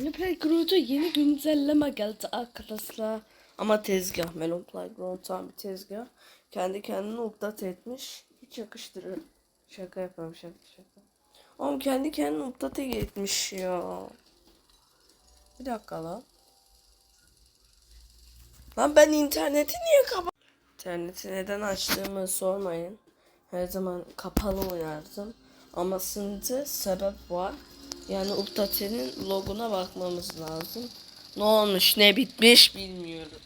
Melon Playground'a yeni güncelleme geldi arkadaşlar. Ama tezgah. Melon Playground tam bir tezgah. Kendi kendini update etmiş. Hiç yakıştırır. Şaka yapıyorum şaka şaka. Oğlum kendi kendini update etmiş ya. Bir dakika lan. Lan ben interneti niye kapat... İnterneti neden açtığımı sormayın. Her zaman kapalı uyardım. Ama şimdi sebep var. Yani Update'nin loguna bakmamız lazım. Ne olmuş ne bitmiş bilmiyorum.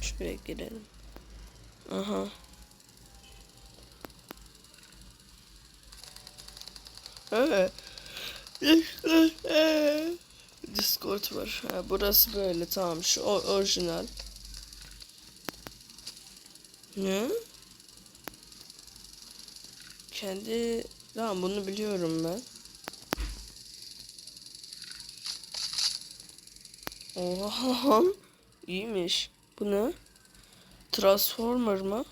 Şuraya girelim. Aha. Discord var. Ha, burası böyle tamam şu orijinal. Ne? Kendi tamam bunu biliyorum ben. Oha. İyiymiş. Bu ne? Transformer mı?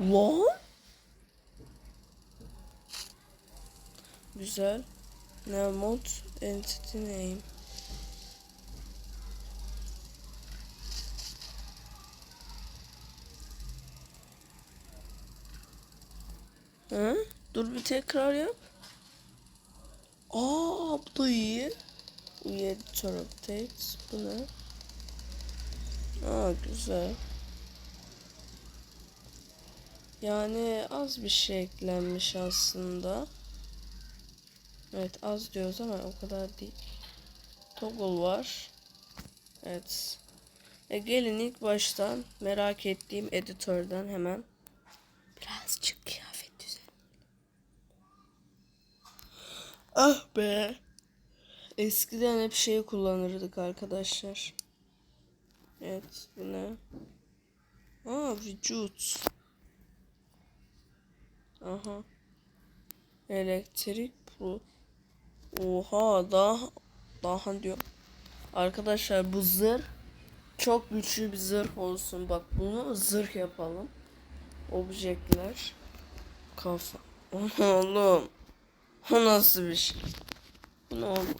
Lan? Güzel. Ne mod? Entity name. Hı? Dur bir tekrar yap. Aa bu da iyi. Editor updates. Bu ne? Aa güzel. Yani az bir şey eklenmiş aslında. Evet az diyoruz ama o kadar değil. Toggle var. Evet. E gelin ilk baştan merak ettiğim editörden hemen birazcık kıyafet düzen. Ah be. Eskiden hep şey kullanırdık arkadaşlar. Evet bu ne? Aa vücut. Aha. Elektrik pro. Oha daha daha diyor. Arkadaşlar bu zırh çok güçlü bir zırh olsun. Bak bunu zırh yapalım. Objekler. Kafa. Oğlum. O nasıl bir şey? Bu ne oğlum?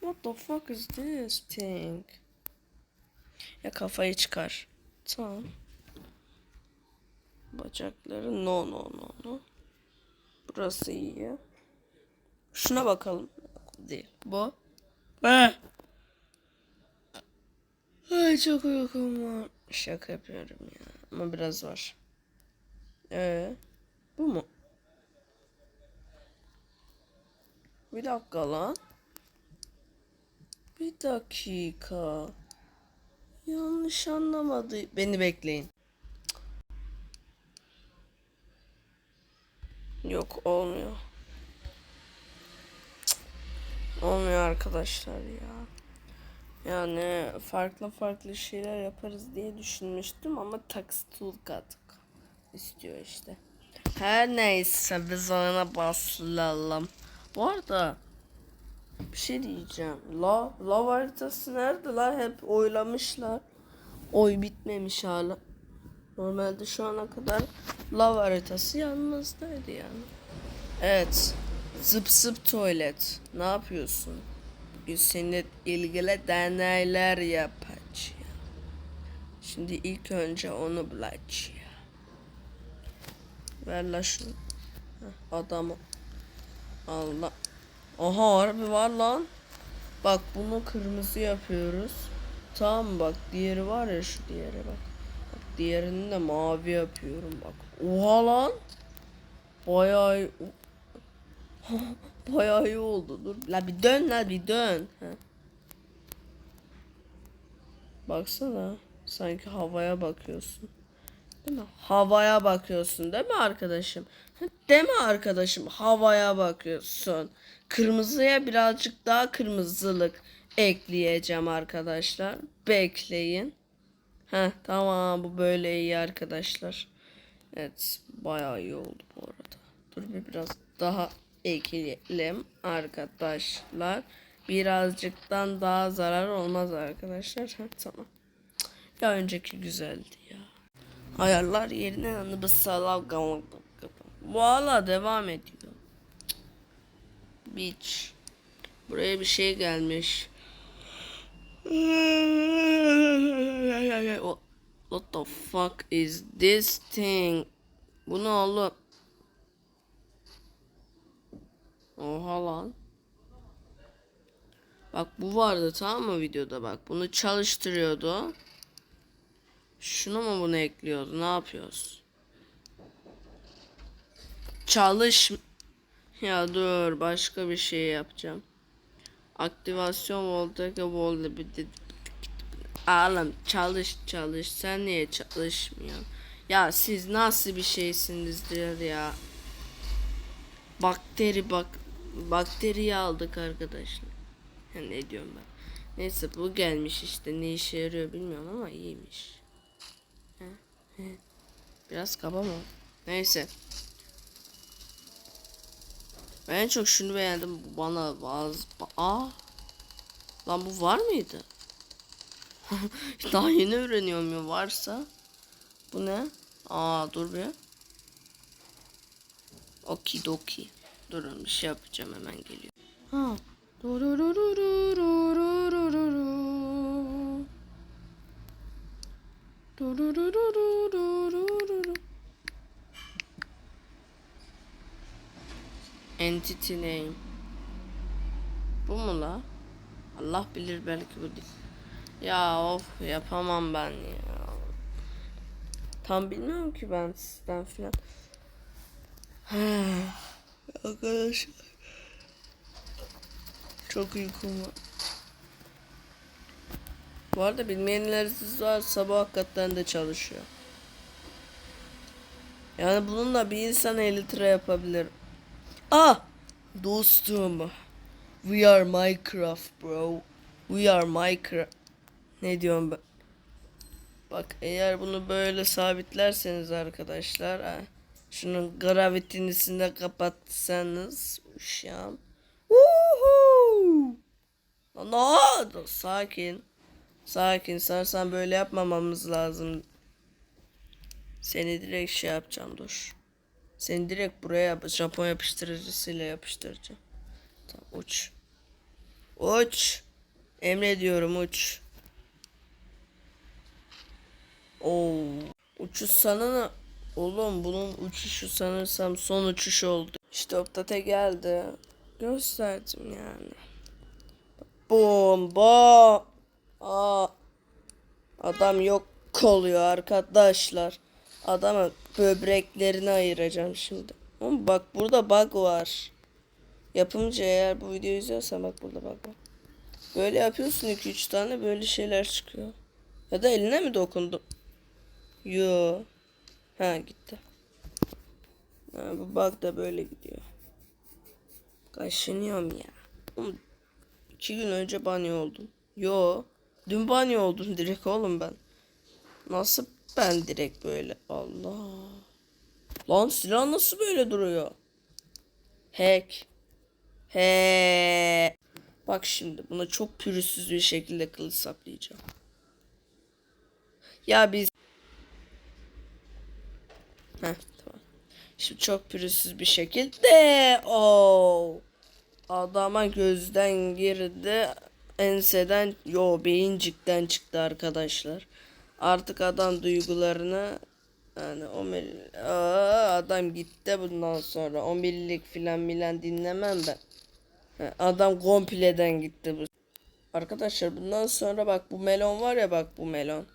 What the fuck is this thing? Ya kafayı çıkar. Tamam. Bacakları no no no no. Burası iyi. Şuna bakalım. Değil. Bu. Be. Ay çok uykum var. Şaka yapıyorum ya. Ama biraz var. Ee, bu mu? Bir dakika lan. Bir dakika. Yanlış anlamadı. Beni bekleyin. Yok olmuyor. Olmuyor arkadaşlar ya. Yani farklı farklı şeyler yaparız diye düşünmüştüm ama taksi tulkat istiyor işte. Her neyse biz ona başlayalım. Bu arada bir şey diyeceğim. La, la haritası nerede la? Hep oylamışlar. Oy bitmemiş hala. Normalde şu ana kadar lav haritası yanımızdaydı yani. Evet. Zıp zıp tuvalet. Ne yapıyorsun? Bugün seninle ilgili deneyler yapacağım. Şimdi ilk önce onu bulacağım. Ver la şunu. Adamı. Allah. Aha harbi var lan. Bak bunu kırmızı yapıyoruz. Tamam bak diğeri var ya şu diğeri bak. Bak diğerini de mavi yapıyorum bak. Oha lan. Bayağı Bayağı iyi oldu. Dur. La bir dön la bir dön. Heh. Baksana. Sanki havaya bakıyorsun. Değil mi? Havaya bakıyorsun değil mi arkadaşım? Mi arkadaşım? Havaya bakıyorsun. Kırmızıya birazcık daha kırmızılık ekleyeceğim arkadaşlar. Bekleyin. Heh tamam bu böyle iyi arkadaşlar. Evet bayağı iyi oldu bu arada. Dur bir biraz daha ekleyelim arkadaşlar. birazcıktan daha zarar olmaz arkadaşlar. Tamam. Ya önceki güzeldi ya. Ayarlar yerine yanı bir salak Bu hala devam ediyor. Beach. Buraya bir şey gelmiş. What the fuck is this thing? Bu ne oğlum? Oha lan. Bak bu vardı tamam mı videoda bak. Bunu çalıştırıyordu. Şunu mu bunu ekliyordu? Ne yapıyoruz? Çalış. Ya dur başka bir şey yapacağım. Aktivasyon voltaka volta bitti. Oğlum çalış çalış. Sen niye çalışmıyorsun? Ya siz nasıl bir şeysinizdir ya? Bakteri bak bakteriyi aldık arkadaşlar. Ya ne diyorum ben? Neyse bu gelmiş işte ne işe yarıyor bilmiyorum ama iyiymiş. Biraz kaba mı? Neyse. Ben en çok şunu beğendim. Bana bazı... Aa! Lan bu var mıydı? Daha yeni öğreniyorum ya varsa. Bu ne? Aa dur bir. Okidoki. Durun bir şey yapacağım hemen geliyor. Ha. Entity name. Bu mu la? Allah bilir belki bu değil. Ya of yapamam ben ya. Tam bilmiyorum ki ben sizden filan. Arkadaşlar. Çok uykum var. Bu arada bilmeyenleriniz var sabah hakikaten de çalışıyor. Yani bununla bir insan 50 lira yapabilir. Ah! Dostum. We are Minecraft bro. We are Minecraft. Ne diyorum ben? Bak eğer bunu böyle sabitlerseniz arkadaşlar. Ha, şunun gravitinisini de kapatsanız. Woohoo! Lan ne oldu? Sakin. Sakin. Sanırsam böyle yapmamamız lazım. Seni direkt şey yapacağım dur. Seni direkt buraya yap Japon yapıştırıcısıyla yapıştıracağım. Tamam uç. Uç. Emrediyorum uç. Oo. Uçuş sana Oğlum bunun uçuşu sanırsam son uçuş oldu. İşte Optate geldi. Gösterdim yani. Bomba. Aa. Adam yok oluyor arkadaşlar. Adama böbreklerini ayıracağım şimdi. Ama bak burada bug var. Yapımcı eğer bu videoyu izliyorsan bak burada bug var. Böyle yapıyorsun 2-3 tane böyle şeyler çıkıyor. Ya da eline mi dokundum? Yo. Ha gitti. Ha, bu bug da böyle gidiyor. Kaşınıyorum ya. Oğlum, iki gün önce banyo oldum. Yo. Dün banyo oldum direkt oğlum ben. Nasıl ben direkt böyle? Allah. Lan silah nasıl böyle duruyor? Hack. He. Bak şimdi buna çok pürüzsüz bir şekilde kılıç saplayacağım. Ya biz Şimdi çok pürüzsüz bir şekilde o adama gözden girdi. Enseden yo beyincikten çıktı arkadaşlar. Artık adam duygularını yani o Aa, adam gitti bundan sonra. O millilik filan milan dinlemem ben. Adam kompleden gitti bu. Arkadaşlar bundan sonra bak bu melon var ya bak bu melon.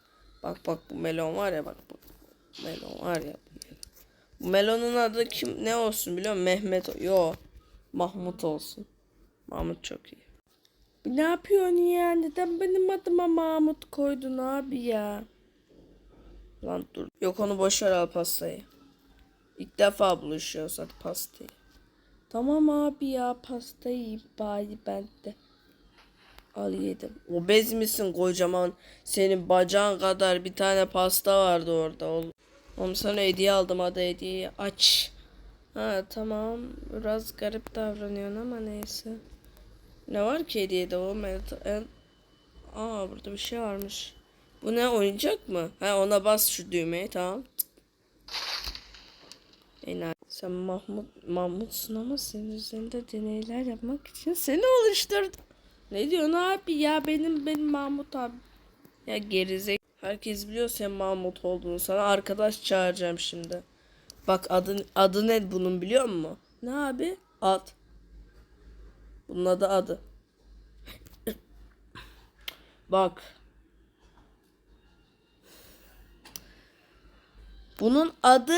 Bak bak bu melon var ya bak bu melon var ya. Melonun adı kim ne olsun biliyor musun? Mehmet. Yo. Mahmut olsun. Mahmut çok iyi. Ne yapıyorsun ya? Neden benim adıma Mahmut koydun abi ya? Lan dur. Yok onu boşver al pastayı. İlk defa buluşuyoruz hadi pastayı. Tamam abi ya pastayı bari ben de. Al yedim. Obez misin kocaman? Senin bacağın kadar bir tane pasta vardı orada. Oğlum sana hediye aldım hadi hediyeyi aç. Ha tamam. Biraz garip davranıyorsun ama neyse. Ne var ki hediyede olmayan? En... Aa burada bir şey varmış. Bu ne oyuncak mı? Ha ona bas şu düğmeye tamam. Enayi. Sen Mahmut Mahmutsun ama senin üzerinde deneyler yapmak için seni oluşturdum. Ne diyorsun abi ya benim benim Mahmut abi. Ya gerizek. Herkes biliyor sen Mahmut olduğunu. Sana arkadaş çağıracağım şimdi. Bak adı, adı ne bunun biliyor musun? Ne abi? Ad. Bunun adı adı. Bak. Bunun adı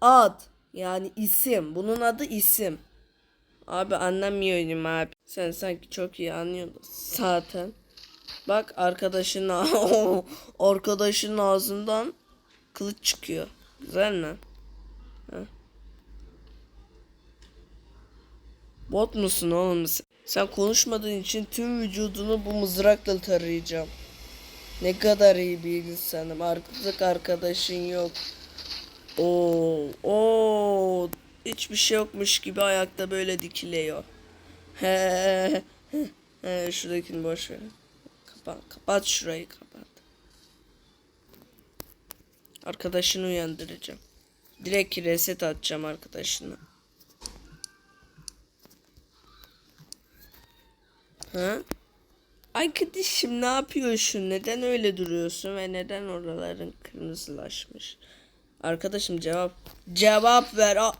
ad. Yani isim. Bunun adı isim. Abi anlamıyorum abi. Sen sanki çok iyi anlıyordun zaten. Bak arkadaşın arkadaşın ağzından kılıç çıkıyor. Güzel mi? Ha? Bot musun oğlum sen? Sen konuşmadığın için tüm vücudunu bu mızrakla tarayacağım. Ne kadar iyi bir insanım. Artık arkadaşın yok. Oo, oo, hiçbir şey yokmuş gibi ayakta böyle dikiliyor. He, he, he, şuradakini boş ver. Kapat, kapat şurayı kapat. Arkadaşını uyandıracağım. Direkt reset atacağım arkadaşına. Ha? Arkadaşım ne yapıyorsun? Neden öyle duruyorsun ve neden oraların kırmızılaşmış? Arkadaşım cevap cevap ver. A-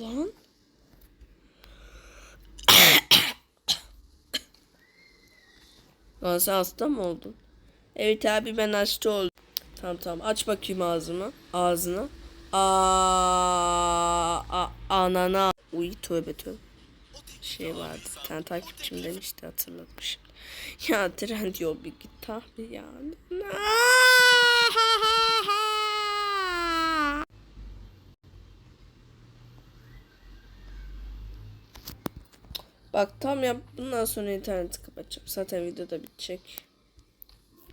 Lan Lan sen hasta mı oldun? Evet abi ben hasta oldum. Tamam tamam aç bakayım ağzımı. Ağzını. Aa, a, anana. Uy tövbe tövbe. Şey vardı. Bir tane takipçim demişti hatırladım. Ya trend yol bir git abi ya. Bak tam ya bundan sonra interneti kapatacağım. Zaten video da bitecek.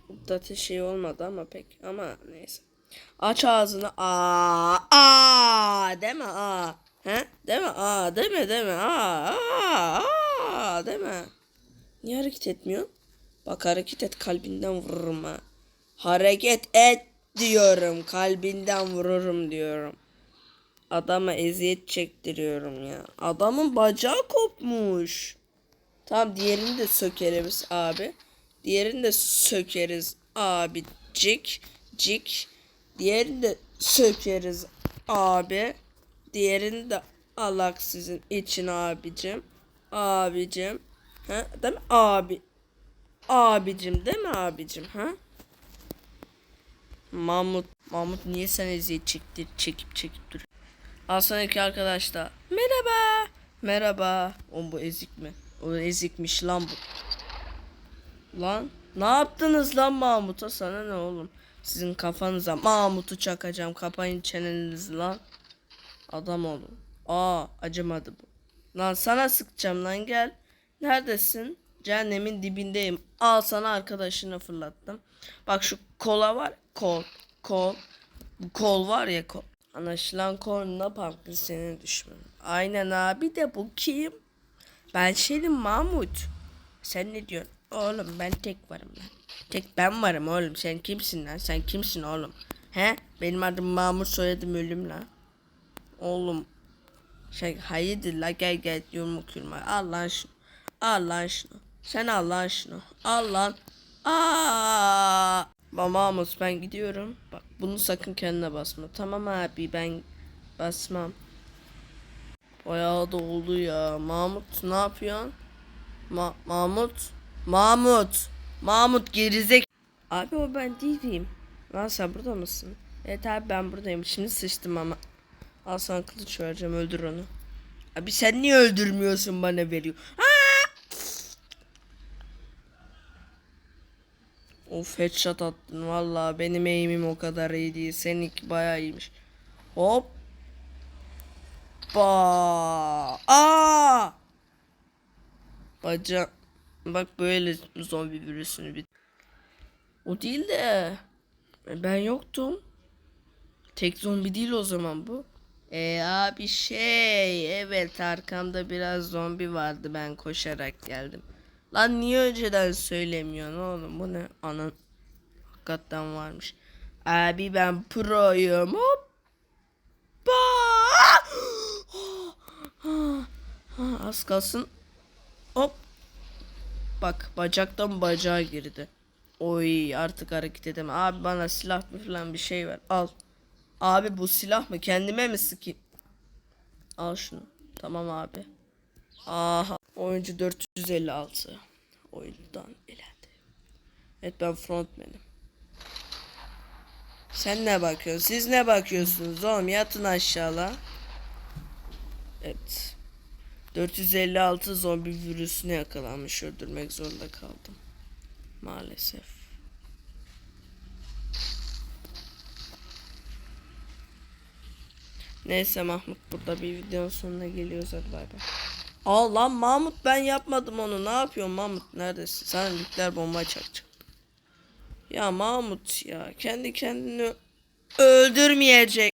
Update şey olmadı ama pek ama neyse. Aç ağzını. Aa, aa, deme aa. He? Deme aa, deme deme aa, aa, aa, deme. Niye hareket etmiyor? Bak hareket et kalbinden vururum ha. Hareket et diyorum. Kalbinden vururum diyorum. Adama eziyet çektiriyorum ya. Adamın bacağı kopmuş. Tamam diğerini de sökeriz abi. Diğerini de sökeriz abi. Cik cik. Diğerini de sökeriz abi. Diğerini de alak sizin için abicim. Abicim. Ha? Değil mi abi? Abicim değil mi abicim? Ha? Mahmut. Mahmut niye sen eziyet çektir, çekip çekip duruyor? Al sana iki arkadaş da. Merhaba. Merhaba. O bu ezik mi? O ezikmiş lan bu. Lan ne yaptınız lan Mahmut'a sana ne oğlum? Sizin kafanıza Mahmut'u çakacağım. Kapayın çenenizi lan. Adam olun. Aa acımadı bu. Lan sana sıkacağım lan gel. Neredesin? Cehennemin dibindeyim. Al sana arkadaşını fırlattım. Bak şu kola var. Kol. Kol. Bu kol var ya kol. Anlaşılan kornuna parklı senin düşmanın. Aynen abi de bu kim? Ben şeyim Mahmut. Sen ne diyorsun? Oğlum ben tek varım ben. Tek ben varım oğlum. Sen kimsin lan? Sen kimsin oğlum? He? Benim adım Mahmut soyadım ölüm lan. Oğlum. Şey hayırdır la gel gel yumruk yumruk. Al lan şunu. Al şunu. Sen al lan şunu. Al lan. Aa! Mahmut ben gidiyorum. Bak bunu sakın kendine basma. Tamam abi ben basmam. Bayağı da oldu ya. Mahmut ne yapıyorsun? Ma Mahmut. Mahmut. Mahmut gerizek. Abi o ben değilim. Lan sen burada mısın? Evet abi ben buradayım. Şimdi sıçtım ama. Al sana kılıç vereceğim öldür onu. Abi sen niye öldürmüyorsun bana veriyor. Aa! Of headshot attın valla benim aim'im o kadar iyi değil. Seninki bayağı iyiymiş. Hop. Ba. Aa! Baca bak böyle zombi virüsünü bit. O değil de ben yoktum. Tek zombi değil o zaman bu. E abi şey evet arkamda biraz zombi vardı ben koşarak geldim. Lan niye önceden söylemiyorsun oğlum bu ne anan hakikaten varmış. Abi ben proyum hoppa. Az kalsın hop. Bak bacaktan bacağa girdi. Oy artık hareket edemem. Abi bana silah mı falan bir şey ver. Al. Abi bu silah mı? Kendime mi sıkayım? Al şunu. Tamam abi. Aha. Oyuncu 456. Oyundan elendi. Evet ben frontmenim. Sen ne bakıyorsun? Siz ne bakıyorsunuz oğlum? Yatın aşağıla. Evet. 456 zombi virüsüne yakalanmış. Öldürmek zorunda kaldım. Maalesef. Neyse Mahmut burada bir videonun sonuna geliyoruz hadi bay bay. Aa lan Mahmut ben yapmadım onu. Ne yapıyorsun Mahmut? Neredesin? Sana nükleer bomba çakacak. Ya Mahmut ya kendi kendini öldürmeyecek.